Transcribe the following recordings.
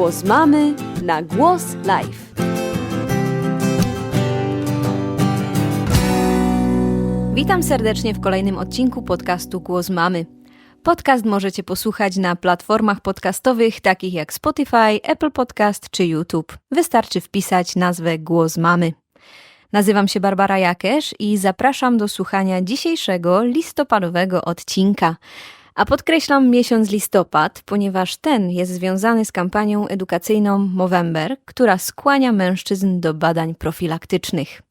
Głos mamy na głos live. Witam serdecznie w kolejnym odcinku podcastu Głos Mamy. Podcast możecie posłuchać na platformach podcastowych takich jak Spotify, Apple Podcast czy YouTube. Wystarczy wpisać nazwę Głos Mamy. Nazywam się Barbara Jakesz i zapraszam do słuchania dzisiejszego listopadowego odcinka. A podkreślam miesiąc listopad, ponieważ ten jest związany z kampanią edukacyjną Movember, która skłania mężczyzn do badań profilaktycznych.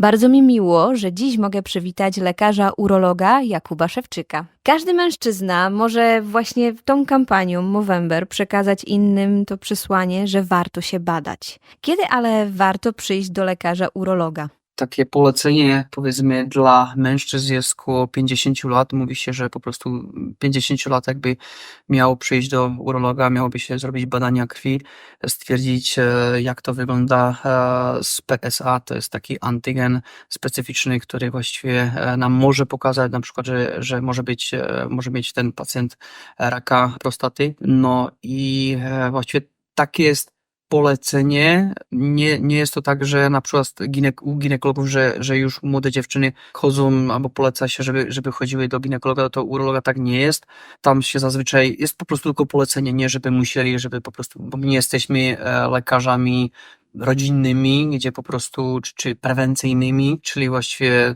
Bardzo mi miło, że dziś mogę przywitać lekarza urologa Jakuba Szewczyka. Każdy mężczyzna może właśnie tą kampanią Movember przekazać innym to przesłanie, że warto się badać. Kiedy ale warto przyjść do lekarza urologa? Takie polecenie powiedzmy dla mężczyzn jest około 50 lat. Mówi się, że po prostu 50 lat jakby miał przyjść do urologa, miałoby się zrobić badania krwi, stwierdzić e, jak to wygląda e, z PSA, to jest taki antygen specyficzny, który właściwie e, nam może pokazać na przykład, że, że może być, może mieć ten pacjent raka prostaty. No i właściwie tak jest polecenie. Nie, nie jest to tak, że na przykład u ginekologów, że, że już młode dziewczyny chodzą albo poleca się, żeby, żeby chodziły do ginekologa, to urologa tak nie jest. Tam się zazwyczaj jest po prostu tylko polecenie, nie żeby musieli, żeby po prostu, bo my nie jesteśmy e, lekarzami rodzinnymi, gdzie po prostu, czy, czy prewencyjnymi, czyli właściwie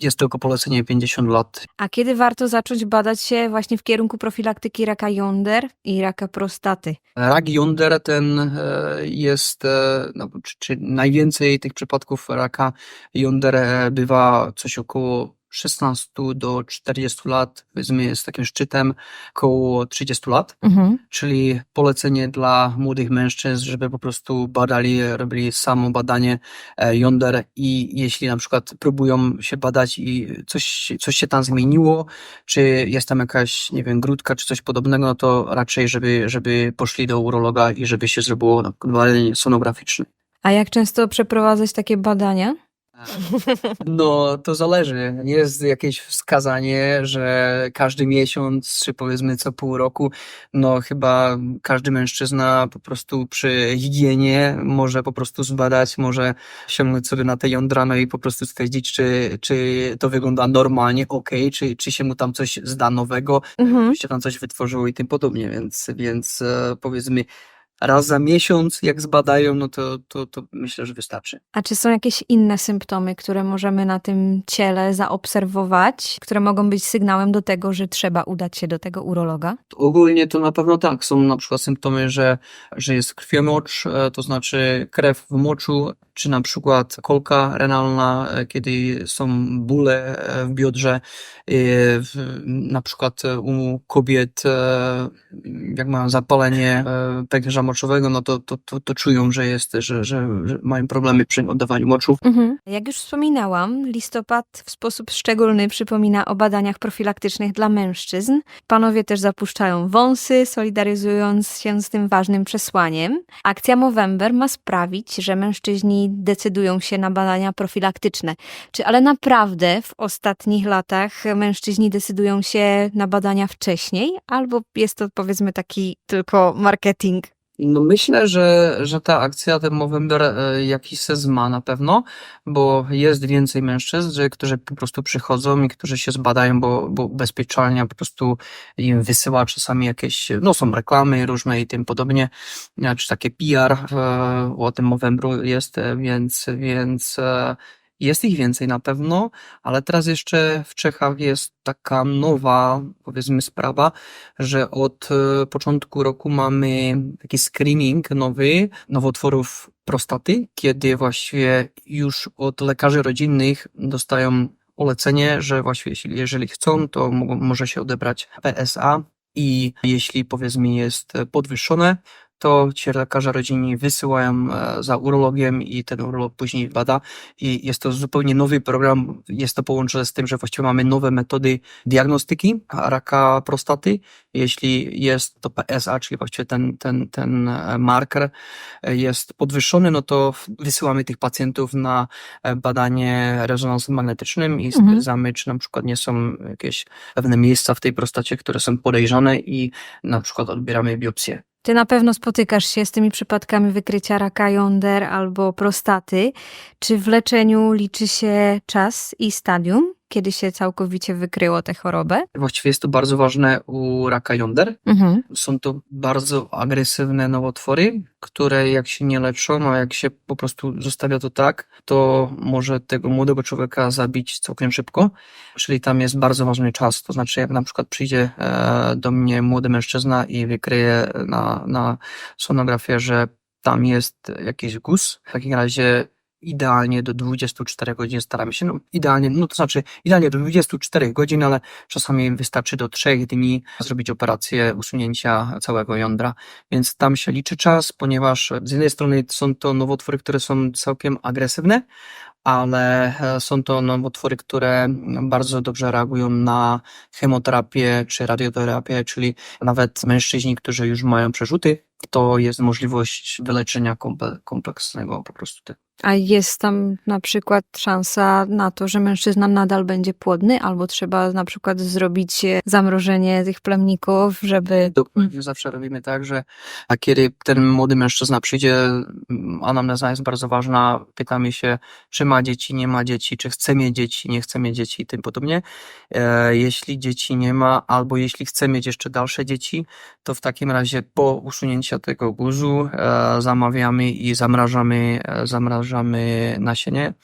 jest tylko polecenie 50 lat. A kiedy warto zacząć badać się właśnie w kierunku profilaktyki raka jąder i raka prostaty? Rak jąder ten e, jest, e, no, czy, czy najwięcej tych przypadków raka jąder e, bywa coś około 16 do 40 lat, powiedzmy, jest takim szczytem około 30 lat, Mhm. czyli polecenie dla młodych mężczyzn, żeby po prostu badali, robili samo badanie e, jąder i jeśli na przykład próbują się badać i coś, coś się tam zmieniło, czy jest tam jakaś, nie wiem, grudka, czy coś podobnego, no to raczej, żeby, żeby poszli do urologa i żeby się zrobiło badanie sonograficzne. A jak często przeprowadzać takie badania? No, to zależy. Jest jakieś wskazanie, że każdy miesiąc, czy powiedzmy co pół roku, no chyba każdy mężczyzna po prostu przy higienie może po prostu zbadać, może sięgnąć sobie na te jądra, no i po prostu stwierdzić, czy, czy to wygląda normalnie, ok, czy, czy się mu tam coś zda nowego, Mhm. czy się tam coś wytworzyło i tym podobnie, więc, więc e, powiedzmy raz za miesiąc, jak zbadają, no to, to, to myślę, że wystarczy. A czy są jakieś inne symptomy, które możemy na tym ciele zaobserwować, które mogą być sygnałem do tego, że trzeba udać się do tego urologa? Ogólnie to na pewno tak. Są na przykład symptomy, że, że jest krwiomocz, e, to znaczy krew w moczu, czy na przykład kolka renalna, e, kiedy są bóle e, w biodrze. E, Na przykład u kobiet, jak mają zapalenie pęcherza moczowego, no to, to, to, to czują, że jest, że, że mają problemy przy oddawaniu moczu. Mhm. Jak już wspominałam, listopad w sposób szczególny przypomina o badaniach profilaktycznych dla mężczyzn. Panowie też zapuszczają wąsy, solidaryzując się z tym ważnym przesłaniem. Akcja Movember ma sprawić, że mężczyźni decydują się na badania profilaktyczne. Czy ale naprawdę w ostatnich latach mężczyźni decydują się na badania wcześniej, albo jest to powiedzmy taki tylko marketing? No myślę, że, że ta akcja, ten Movember jakiś sens ma na pewno, bo jest więcej mężczyzn, którzy po prostu przychodzą i którzy się zbadają, bo, bo ubezpieczalnia po prostu im wysyła czasami jakieś, no są reklamy różne i tym podobnie, e, czy takie PR e, o tym Movembru jest, e, więc, więc e, jest ich więcej na pewno, ale teraz jeszcze w Czechach jest taka nowa, powiedzmy, sprawa, że od e, początku roku mamy taki screening nowy nowotworów prostaty, kiedy właściwie już od lekarzy rodzinnych dostają polecenie, że właściwie jeśli, jeżeli chcą, to może się odebrać PSA i jeśli powiedzmy jest podwyższone, to ci lekarze rodzinni wysyłają e, za urologiem i ten urolog później bada i jest to zupełnie nowy program, jest to połączone z tym, że właściwie mamy nowe metody diagnostyki raka prostaty. Jeśli jest to PSA, czyli właściwie ten, ten, ten e, marker e, jest podwyższony, no to wysyłamy tych pacjentów na badanie rezonansem magnetycznym i Mhm. stwierdzamy, czy na przykład nie są jakieś pewne miejsca w tej prostacie, które są podejrzane i na przykład odbieramy biopsję. Ty na pewno spotykasz się z tymi przypadkami wykrycia raka jąder albo prostaty. Czy w leczeniu liczy się czas i stadium, kiedy się całkowicie wykryło tę chorobę? Właściwie jest to bardzo ważne u raka jąder. Mhm. Są to bardzo agresywne nowotwory, które jak się nie leczą, a jak się po prostu zostawia to tak, to może tego młodego człowieka zabić całkiem szybko. Czyli tam jest bardzo ważny czas. To znaczy, jak na przykład przyjdzie e, do mnie młody mężczyzna i wykryje na, na sonografię, że tam jest jakiś guz, w takim razie idealnie do 24 godzin staramy się, no idealnie, no to znaczy idealnie do 24 godzin, ale czasami wystarczy do 3 dni zrobić operację usunięcia całego jądra, więc tam się liczy czas, ponieważ z jednej strony są to nowotwory, które są całkiem agresywne, ale e, są to nowotwory, które bardzo dobrze reagują na chemoterapię czy radioterapię, czyli nawet mężczyźni, którzy już mają przerzuty, to jest możliwość wyleczenia komple- kompleksnego po prostu tego. A jest tam na przykład szansa na to, że mężczyzna nadal będzie płodny, albo trzeba na przykład zrobić e, zamrożenie tych plemników, żeby. Dokładnie, zawsze robimy tak, że a kiedy ten młody mężczyzna przyjdzie, mm, anamneza jest bardzo ważna, pytamy się, czy ma dzieci, nie ma dzieci, czy chce mieć dzieci, nie chce mieć dzieci i tym podobnie. E, jeśli dzieci nie ma, albo jeśli chce mieć jeszcze dalsze dzieci, to w takim razie po usunięciu tego guzu e, zamawiamy i zamrażamy, e, zamrażamy nasienie.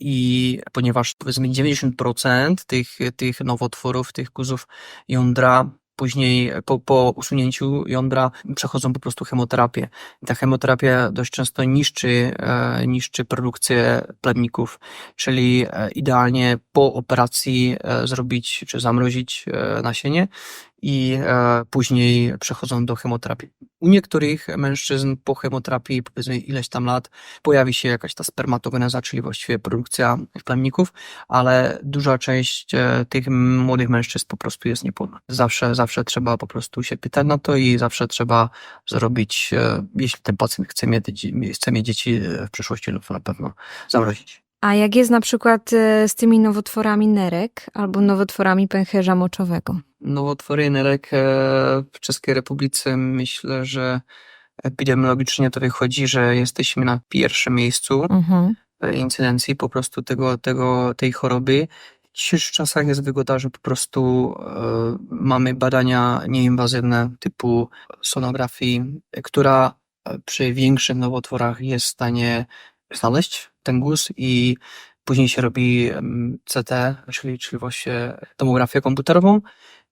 I ponieważ powiedzmy 90% tych, tych nowotworów, tych guzów jądra później po, po usunięciu jądra przechodzą po prostu chemoterapię. I ta chemoterapia dość często niszczy, e, niszczy produkcję plemników, czyli idealnie po operacji zrobić czy zamrozić nasienie i e, później przechodzą do chemoterapii. U niektórych mężczyzn po chemoterapii, powiedzmy ileś tam lat, pojawi się jakaś ta spermatogeneza, czyli właściwie produkcja plemników, ale duża część e, tych młodych mężczyzn po prostu jest niepłodna. Zawsze, zawsze trzeba po prostu się pytać na to i zawsze trzeba zrobić, e, jeśli ten pacjent chce mieć, chce mieć dzieci w przyszłości, no to na pewno zamrozić. A jak jest na przykład z tymi nowotworami nerek albo nowotworami pęcherza moczowego? Nowotwory nerek e, w Czeskiej Republice myślę, że epidemiologicznie to wychodzi, że jesteśmy na pierwszym miejscu Mhm. incydencji po prostu tego, tego, tej choroby. W dzisiejszych czasach jest wygoda, że po prostu e, mamy badania nieinwazywne typu sonografii, która e, przy większych nowotworach jest w stanie znaleźć ten guz i później się robi CT, czyli, czyli właśnie tomografię komputerową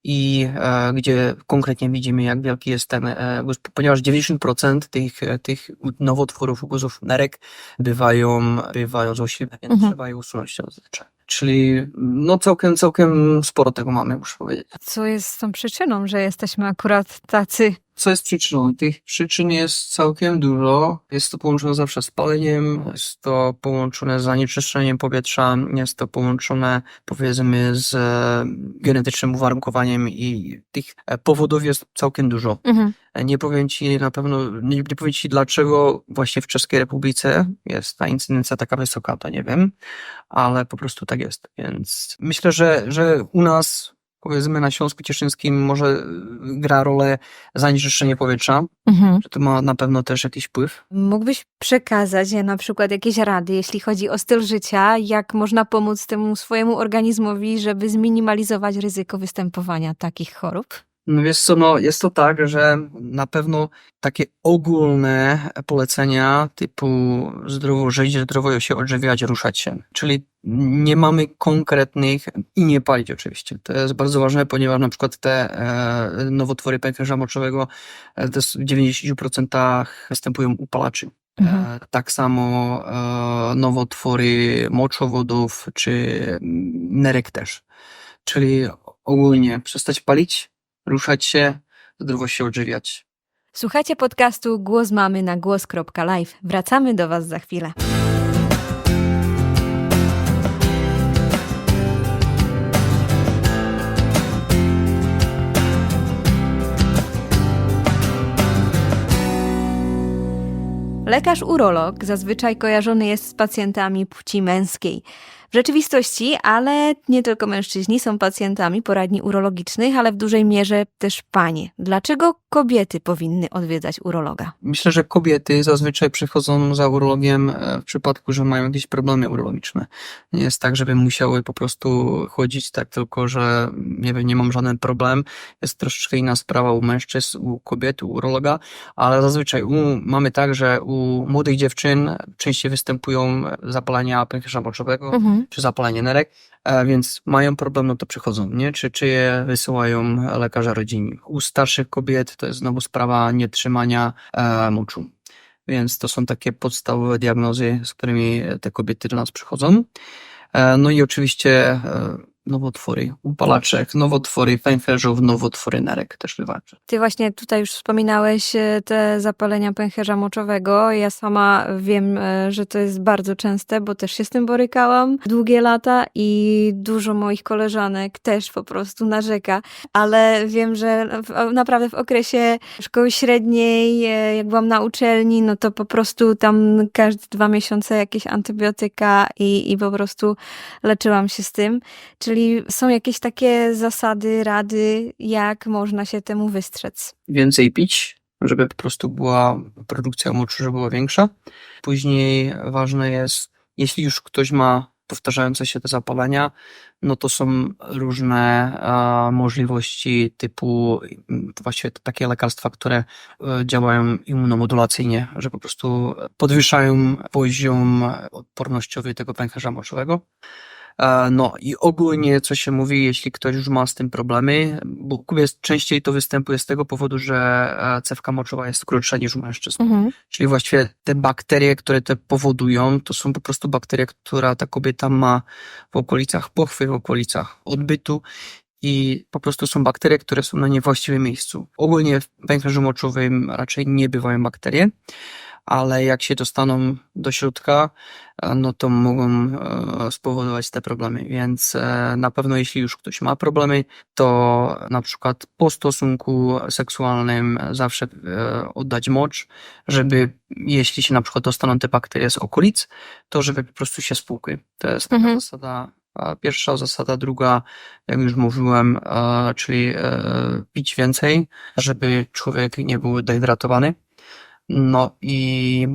i e, gdzie konkretnie widzimy, jak wielki jest ten e, ponieważ 90% tych, e, tych nowotworów guzów nerek bywają, bywają złośliwe, więc Mhm. trzeba je usunąć zazwyczaj. Czyli no całkiem, całkiem sporo tego mamy, muszę powiedzieć. Co jest tą przyczyną, że jesteśmy akurat tacy? Co jest przyczyną? Tych przyczyn jest całkiem dużo. Jest to połączone zawsze z paleniem, jest to połączone z zanieczyszczeniem powietrza, jest to połączone powiedzmy z e, genetycznym uwarunkowaniem i tych e, powodów jest całkiem dużo. Mhm. Nie powiem Ci na pewno, nie, nie powiem Ci dlaczego właśnie w Czeskiej Republice jest ta incydencja taka wysoka, to nie wiem, ale po prostu tak jest. Więc myślę, że, że u nas, powiedzmy na Śląsku Cieszyńskim może gra rolę zanieczyszczenie powietrza, Mhm. że to ma na pewno też jakiś wpływ. Mógłbyś przekazać na przykład jakieś rady, jeśli chodzi o styl życia, jak można pomóc temu swojemu organizmowi, żeby zminimalizować ryzyko występowania takich chorób? No wiesz co, no jest to tak, że na pewno takie ogólne polecenia typu zdrowo żyć, zdrowo się odżywiać, ruszać się. Czyli nie mamy konkretnych i nie palić oczywiście. To jest bardzo ważne, ponieważ na przykład te e, nowotwory pęcherza moczowego e, w 90% występują u palaczy. Mhm. E, tak samo nowotwory moczowodów czy nerek też. Czyli ogólnie przestać palić, ruszać się, zdrowo się odżywiać. Słuchajcie podcastu Głos Mamy na głos.live. Wracamy do Was za chwilę. Lekarz urolog zazwyczaj kojarzony jest z pacjentami płci męskiej. W rzeczywistości, ale nie tylko mężczyźni są pacjentami poradni urologicznych, ale w dużej mierze też panie. Dlaczego kobiety powinny odwiedzać urologa? Myślę, że kobiety zazwyczaj przychodzą za urologiem e, w przypadku, że mają jakieś problemy urologiczne. Nie jest tak, żeby musiały po prostu chodzić tak tylko, że nie wiem, nie mam żaden problem. Jest troszeczkę inna sprawa u mężczyzn, u kobiet, u urologa, ale zazwyczaj u, mamy tak, że u młodych dziewczyn częściej występują zapalenia pęcherza moczowego Mhm. Czy zapalenie nerek, e, więc mają problem, no to przychodzą, nie? Czy, czy je wysyłają lekarze rodzinni. U starszych kobiet to jest znowu sprawa nietrzymania e, moczu. Więc to są takie podstawowe diagnozy, z którymi te kobiety do nas przychodzą. E, no i oczywiście e, nowotwory upalaczek, nowotwory pęcherzów, nowotwory nerek też wywalczy. Ty właśnie tutaj już wspominałeś e, te zapalenia pęcherza moczowego. Ja sama wiem, e, że to jest bardzo częste, bo też się z tym borykałam długie lata i dużo moich koleżanek też po prostu narzeka, ale wiem, że naprawdę w okresie szkoły średniej, e, jak byłam na uczelni, no to po prostu tam każde dwa miesiące jakieś antybiotyka i, i po prostu leczyłam się z tym. Są jakieś takie zasady, rady, jak można się temu wystrzec. Więcej pić, żeby po prostu była produkcja moczu, żeby była większa. Później ważne jest, jeśli już ktoś ma powtarzające się te zapalenia, no to są różne możliwości typu właściwie takie lekarstwa, które e, działają immunomodulacyjnie, że po prostu podwyższają poziom odpornościowy tego pęcherza moczowego. E, No i ogólnie, co się mówi, jeśli ktoś już ma z tym problemy, bo kobiet częściej to występuje z tego powodu, że e, cewka moczowa jest krótsza niż u mężczyzn. Czyli właściwie te bakterie, które to powodują, to są po prostu bakterie, które ta kobieta ma w okolicach pochwy, w okolicach odbytu i po prostu są bakterie, które są na niewłaściwym miejscu. Ogólnie w pęcherzu moczowym raczej nie bywają bakterie, ale jak się dostaną do środka, e, no to mogą e, spowodować te problemy. Więc e, na pewno jeśli już ktoś ma problemy, to na przykład po stosunku seksualnym zawsze oddać mocz, żeby jeśli się na przykład dostaną te bakterie z okolic, to żeby po prostu się spłukły. To jest taka Mhm. zasada. Pierwsza zasada, druga, jak już mówiłem, czyli pić więcej, żeby człowiek nie był dehydratowany. No i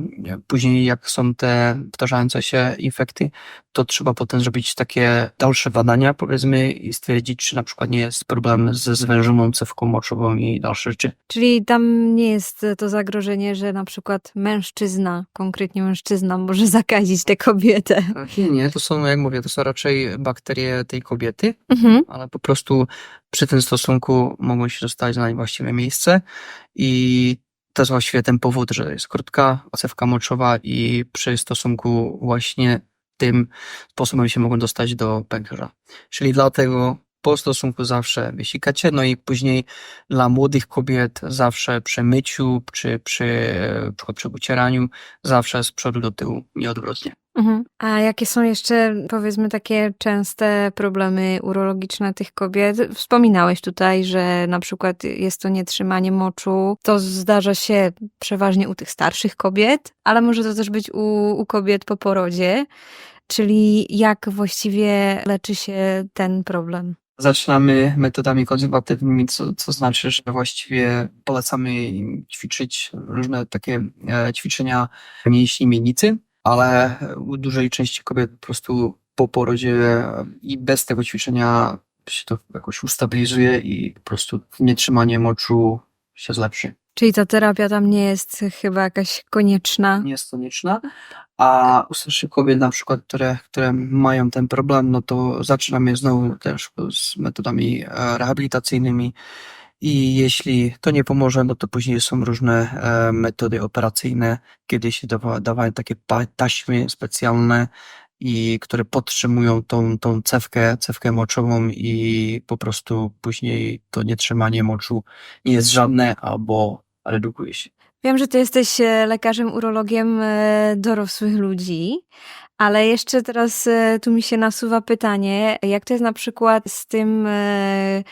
później jak są te powtarzające się infekty, to trzeba potem zrobić takie dalsze badania, powiedzmy, i stwierdzić, czy na przykład nie jest problem ze zwężoną cewką moczową i dalsze rzeczy. Czyli tam nie jest to zagrożenie, że na przykład mężczyzna, konkretnie mężczyzna, może zakazić tę kobietę. Nie, nie, to są, jak mówię, to są raczej bakterie tej kobiety, Mhm. ale po prostu przy tym stosunku mogą się dostać na niewłaściwe miejsce i to jest właściwie ten powód, że jest krótka cewka moczowa i przy stosunku właśnie tym sposobem się mogą dostać do pęcherza. Czyli dlatego po stosunku zawsze wysikacie, no i później dla młodych kobiet zawsze przy myciu, czy przy, przy, przy ucieraniu, zawsze z przodu do tyłu, nieodwrotnie. Mhm. A jakie są jeszcze, powiedzmy, takie częste problemy urologiczne tych kobiet? Wspominałeś tutaj, że na przykład jest to nietrzymanie moczu. To zdarza się przeważnie u tych starszych kobiet, ale może to też być u, u kobiet po porodzie. Czyli jak właściwie leczy się ten problem? Zaczynamy metodami konserwatywnymi, co, co znaczy, że właściwie polecamy im ćwiczyć różne takie e, ćwiczenia mięśni miednicy, ale u dużej części kobiet po prostu po porodzie i bez tego ćwiczenia się to jakoś ustabilizuje i po prostu nietrzymanie moczu się zlepszy. Czyli ta terapia tam nie jest chyba jakaś konieczna. Nie jest konieczna. A u starszych kobiet na przykład, które, które mają ten problem, no to zaczynamy znowu też z metodami e, rehabilitacyjnymi i jeśli to nie pomoże, no to później są różne e, metody operacyjne, kiedy się dawa, dawają takie taśmy specjalne i które podtrzymują tą, tą cewkę, cewkę moczową i po prostu później to nietrzymanie moczu nie jest żadne albo redukuje się. Wiem, że ty jesteś e, lekarzem urologiem e, dorosłych ludzi, ale jeszcze teraz e, tu mi się nasuwa pytanie, jak to jest na przykład z tym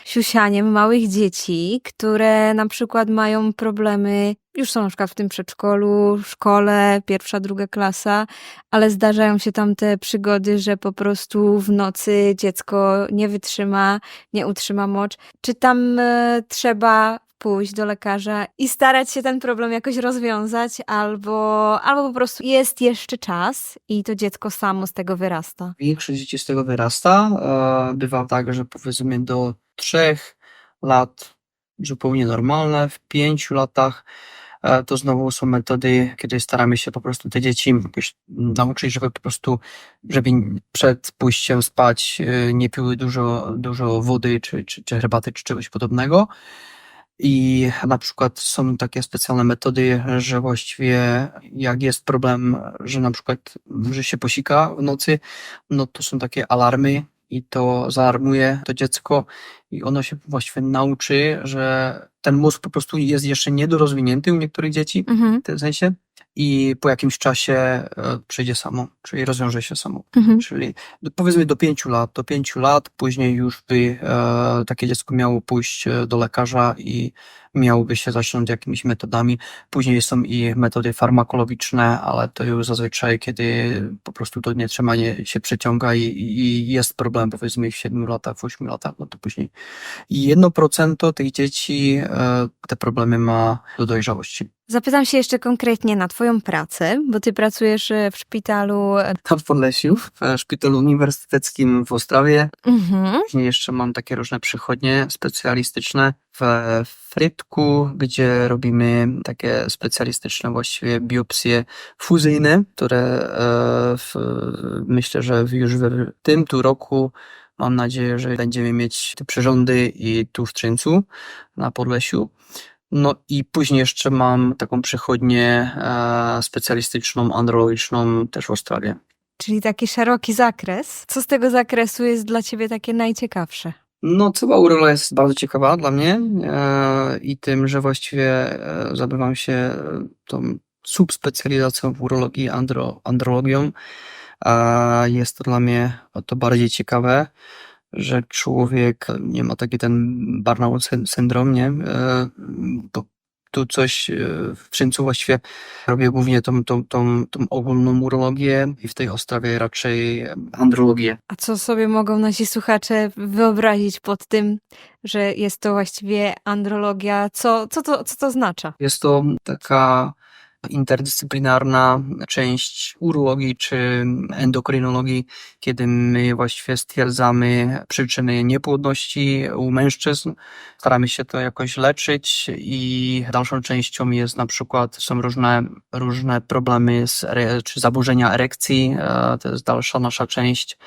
siusianiem małych dzieci, które na przykład mają problemy, już są na przykład w tym przedszkolu, w szkole, pierwsza, druga klasa, ale zdarzają się tam te przygody, że po prostu w nocy dziecko nie wytrzyma, nie utrzyma mocz. Czy tam trzeba pójść do lekarza i starać się ten problem jakoś rozwiązać, albo, albo po prostu jest jeszcze czas i to dziecko samo z tego wyrasta. Większość dzieci z tego wyrasta. E, Bywa tak, że powiedzmy do trzech lat zupełnie normalne, w pięciu latach e, to znowu są metody, kiedy staramy się po prostu te dzieci jakoś nauczyć, żeby po prostu, żeby przed pójściem spać e, nie piły dużo, dużo wody, czy, czy, czy herbaty, czy czegoś podobnego. I na przykład są takie specjalne metody, że właściwie jak jest problem, że na przykład, że się posika w nocy, no to są takie alarmy i to zaalarmuje to dziecko i ono się właściwie nauczy, że ten mózg po prostu jest jeszcze niedorozwinięty u niektórych dzieci Mhm, w tym sensie i po jakimś czasie e, przyjdzie samo, czyli rozwiąże się samo. mhm. Czyli powiedzmy do pięciu lat, do pięciu lat, później już by e, takie dziecko miało pójść e, do lekarza i miałoby się zacząć jakimiś metodami. Później są i metody farmakologiczne, ale to już zazwyczaj, kiedy po prostu to nietrzymanie się przeciąga i, i jest problem, powiedzmy w siedmiu latach, w ośmiu latach, no to później. I 1% tych dzieci e, te problemy ma do dojrzałości. Zapytam się jeszcze konkretnie na Twoją pracę, bo Ty pracujesz e, w szpitalu. e, Tam w Podlesiu, w szpitalu uniwersyteckim w Ostrawie, Mhm. Później jeszcze mam takie różne przychodnie specjalistyczne w Frytku, gdzie robimy takie specjalistyczne właściwie biopsje fuzyjne, które e, w, myślę, że już w tym tu roku mam nadzieję, że będziemy mieć te przyrządy i tu w Trzyńcu na Podlesiu. No i później jeszcze mam taką przychodnię e, specjalistyczną, andrologiczną też w Australii. Czyli taki szeroki zakres. Co z tego zakresu jest dla Ciebie takie najciekawsze? No, cała urologia jest bardzo ciekawa dla mnie e, i tym, że właściwie e, zabywam się e, tą subspecjalizacją w urologii, andro, andrologią. Jest to dla mnie to bardziej ciekawe, że człowiek nie ma taki ten syn- syndrom, nie? Bo tu coś e, w Trzyńcu właściwie robię głównie tą, tą, tą, tą ogólną urologię i w tej Ostrawie raczej andrologię. A co sobie mogą nasi słuchacze wyobrazić pod tym, że jest to właściwie andrologia? Co, co, to, co to oznacza? Jest to taka interdyscyplinarna część urologii czy endokrynologii, kiedy my właściwie stwierdzamy przyczyny niepłodności u mężczyzn. Staramy się to jakoś leczyć i dalszą częścią jest na przykład, są różne, różne problemy z, czy zaburzenia erekcji. e, To jest dalsza nasza część.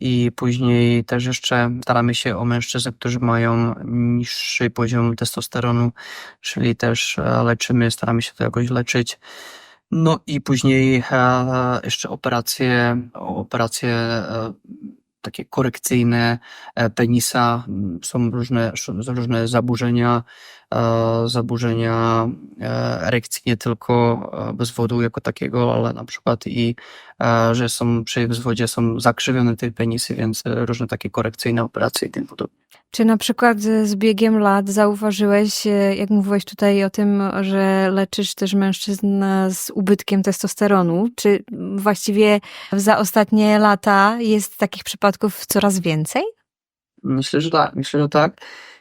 I później też jeszcze staramy się o mężczyzn, którzy mają niższy poziom testosteronu, czyli też e, leczymy, staramy się to jakoś leczyć. No i później e, jeszcze operacje, operacje e, takie korekcyjne penisa, są różne, różne zaburzenia, zaburzenia e, erekcji, nie tylko e, bezwodu jako takiego, ale na przykład i, e, że są przy wzwodzie są zakrzywione te penisy, więc e, różne takie korekcyjne operacje i tym podobne. Czy na przykład z biegiem lat zauważyłeś, e, jak mówiłeś tutaj o tym, że leczysz też mężczyzn z ubytkiem testosteronu? Czy właściwie za ostatnie lata jest takich przypadków coraz więcej? Myślę, że tak. Myślę, że tak.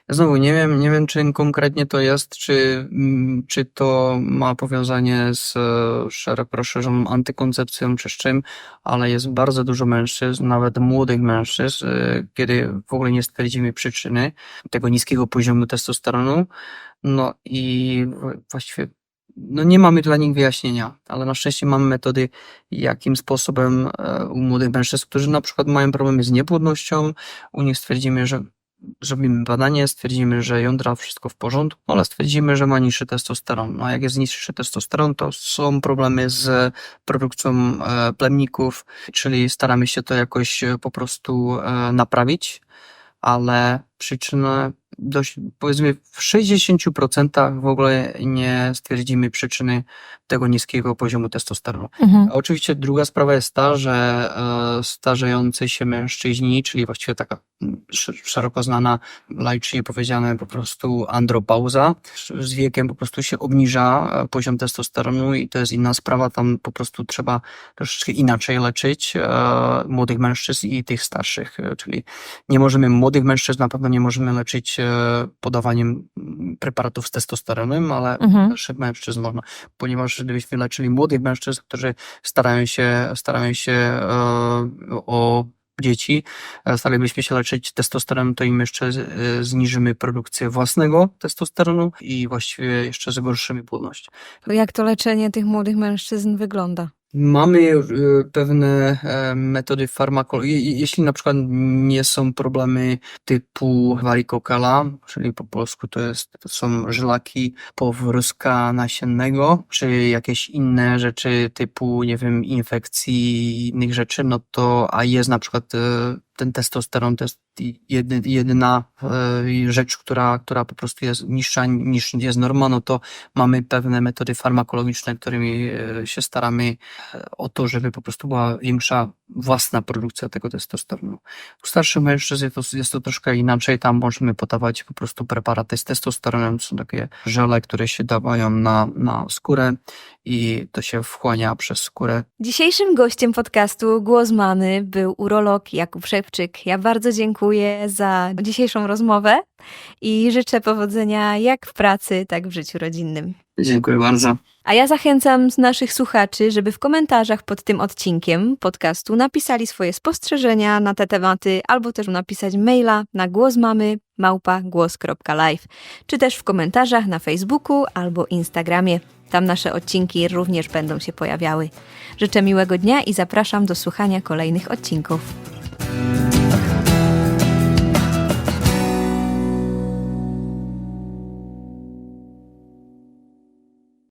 Znowu nie wiem, nie wiem, czym konkretnie to jest, czy, mm, czy to ma powiązanie z e, szeroko rozszerzoną antykoncepcją, czy z czym, ale jest bardzo dużo mężczyzn, nawet młodych mężczyzn, e, kiedy w ogóle nie stwierdzimy przyczyny tego niskiego poziomu testosteronu. No i właściwie no nie mamy dla nich wyjaśnienia, ale na szczęście mamy metody, jakim sposobem e, u młodych mężczyzn, którzy na przykład mają problemy z niepłodnością, u nich stwierdzimy, że zrobimy badanie, stwierdzimy, że jądra wszystko w porządku, ale stwierdzimy, że ma niższy testosteron. No jak jest niższy testosteron, to są problemy z produkcją e, plemników, czyli staramy się to jakoś e, po prostu e, naprawić, ale przyczynę dość, powiedzmy w 60% w ogóle nie stwierdzimy przyczyny tego niskiego poziomu testosteronu. Mhm. Oczywiście druga sprawa jest ta, że e, starzejący się mężczyźni, czyli właściwie taka sz- szeroko znana, laicznie powiedziane po prostu andropauza, z wiekiem po prostu się obniża e, poziom testosteronu i to jest inna sprawa, tam po prostu trzeba troszeczkę inaczej leczyć e, młodych mężczyzn i tych starszych, czyli nie możemy młodych mężczyzn na pewno nie możemy leczyć podawaniem mm, preparatów z testosteronem, ale Mhm. starszych mężczyzn można, ponieważ gdybyśmy leczyli młodych mężczyzn, którzy starają się, starają się e, o dzieci, e, staralibyśmy się leczyć testosteronem, to im jeszcze e, zniżymy produkcję własnego testosteronu i właściwie jeszcze zagorszymy płodność. Jak to leczenie tych młodych mężczyzn wygląda? Mamy e, pewne e, metody farmakologii. Jeśli na przykład nie są problemy typu varicocala, czyli po polsku to, jest, to są żylaki powrózka nasiennego, czy jakieś inne rzeczy typu, nie wiem, infekcji, innych rzeczy, no to, a jest na przykład e, ten testosteron, to jest jedy, jedyna e, rzecz, która, która po prostu jest niższa niż jest norma, no to mamy pewne metody farmakologiczne, którymi e, się staramy e, o to, żeby po prostu była większa własna produkcja tego testosteronu. U starszych mężczyzn jest to, jest to troszkę inaczej, tam możemy podawać po prostu preparaty z testosteronem, to są takie żele, które się dawają na, na skórę i to się wchłania przez skórę. Dzisiejszym gościem podcastu Głos Mamy był urolog Jakub Szewczyk. Ja bardzo dziękuję za dzisiejszą rozmowę i życzę powodzenia jak w pracy, tak w życiu rodzinnym. Dziękuję bardzo. A ja zachęcam z naszych słuchaczy, żeby w komentarzach pod tym odcinkiem podcastu napisali swoje spostrzeżenia na te tematy, albo też napisać maila na głosmamy małpa głos.live, czy też w komentarzach na Facebooku albo Instagramie. Tam nasze odcinki również będą się pojawiały. Życzę miłego dnia i zapraszam do słuchania kolejnych odcinków. Thank you.